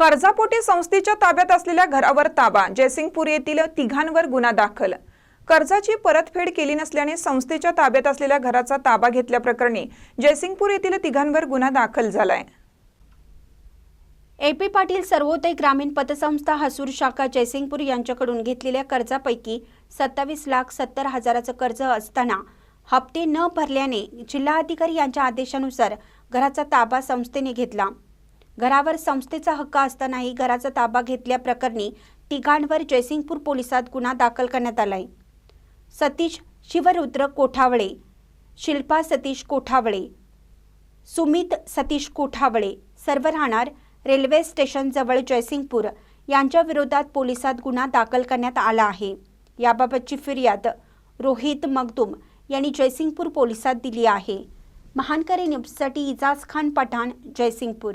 कर्जापोटी संस्थेच्या ताब्यात असलेल्या घरावर ताबा जयसिंगपूर येथील तिघांवर गुन्हा दाखल. कर्जाची परतफेड केली नसल्याने संस्थेच्या ताब्यात असलेल्या घराचा ताबा घेतल्याप्रकरणी जयसिंगपूर येथील तिघांवर गुन्हा दाखल झालाय. ए पी पाटील सर्वोदय ग्रामीण पतसंस्था हसूर शाखा जयसिंगपूर यांच्याकडून घेतलेल्या कर्जापैकी सत्तावीस लाख सत्तर हजाराचं कर्ज असताना हप्ते न भरल्याने जिल्हाधिकारी यांच्या आदेशानुसार घराचा ताबा संस्थेने घेतला. घरावर संस्थेचा हक्क असतानाही घराचा ताबा घेतल्याप्रकरणी तिघांवर जयसिंगपूर पोलिसात गुन्हा दाखल करण्यात आलाय. सतीश शिवरुद्र कोठावळे शिल्पा सतीश कोठावळे सुमित सतीश कोठावळे सर्व राहणार रेल्वे स्टेशनजवळ जयसिंगपूर यांच्या विरोधात पोलिसात गुन्हा दाखल करण्यात आला आहे. याबाबतची फिर्याद रोहित मगदूम यांनी जयसिंगपूर पोलिसात दिली आहे. महानकरी न्यूजसाठी इजाज खान पठाण जयसिंगपूर.